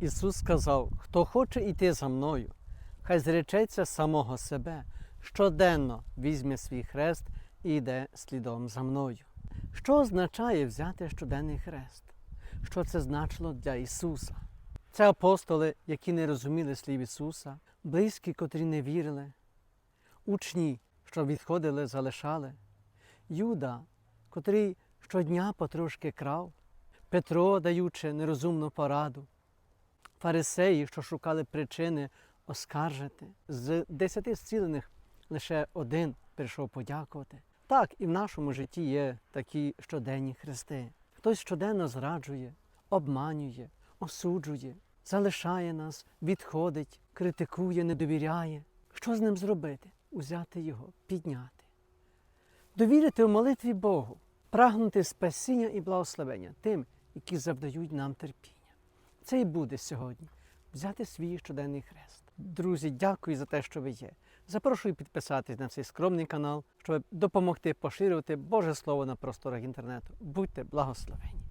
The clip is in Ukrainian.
Ісус сказав: хто хоче йти за мною, хай зречеться самого себе, щоденно візьме свій хрест і йде слідом за мною. Що означає взяти щоденний хрест? Що це значило для Ісуса? Це апостоли, які не розуміли слів Ісуса, близькі, котрі не вірили, учні, що відходили, залишали, Юда, котрий щодня потрошки крав, Петро, даючи нерозумну пораду, фарисеї, що шукали причини оскаржити. З десяти зцілених лише один прийшов подякувати. Так, і в нашому житті є такі щоденні хрести. Хтось щоденно зраджує, обманює, осуджує, залишає нас, відходить, критикує, не довіряє. Що з ним зробити? Узяти його, підняти. Довірити в молитві Богу, прагнути спасіння і благословення тим, які завдають нам терпіння. Це і буде сьогодні взяти свій щоденний хрест. Друзі, дякую за те, що ви є. Запрошую підписатись на цей скромний канал, щоб допомогти поширювати Боже Слово на просторах інтернету. Будьте благословені!